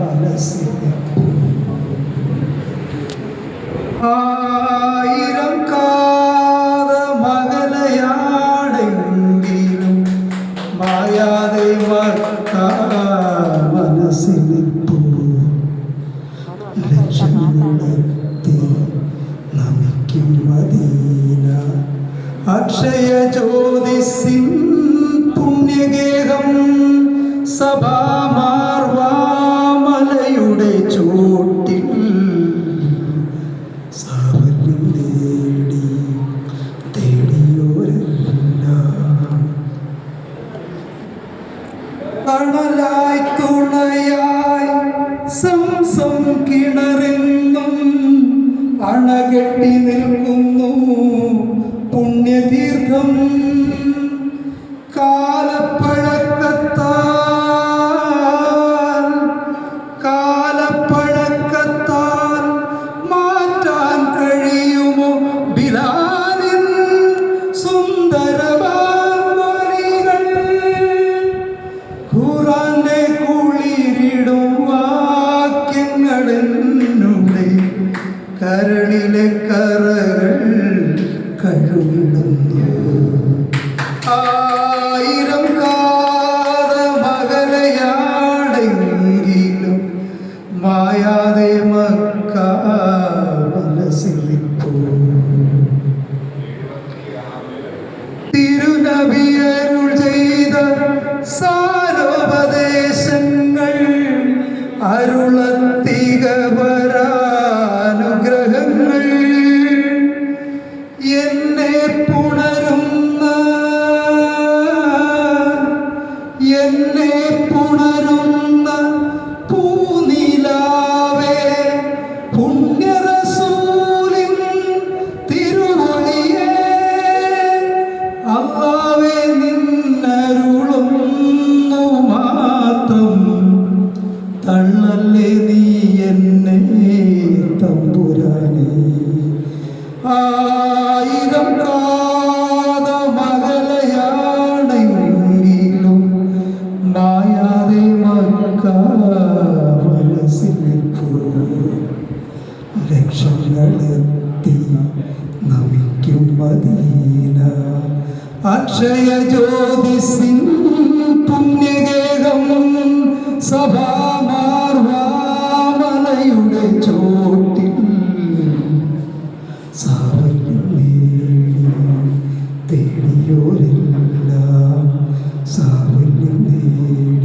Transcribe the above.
മനസ്സിൽ ആയിരം കാത മകനയാണെങ്കിലും മായാദേവ മക്ക മനസ്സിലിപ്പൂ നമിക്കും മദീന. അക്ഷയ ജ്യോതിസിൻ പുണ്യഗേഹം സഭാമാർവാമലയുടെ ചോട്ടിൽ സംസം അണകെട്ടി നിൽക്കുന്നു പുണ്യതീർത്ഥം കരളിലെ കറകൾ കഴുകിടുന്നു ആയിരം കാത മകലയാടെങ്കിലും മായാതെ മക്ക മനസ്സിലിപ്പോ തിരുനബിയരുൾ ചെയ്ത ലക്ഷങ്ങളെത്തി നമിക്കും മദീന അക്ഷയ ജ്യോതിസിൻ പുണ്യഗേഹം സഭാമാർവാമലയുടെ ചോട്ടിൽ സാവല്യം തേടിയോരെല്ലാം. സാവല്യം നേടി.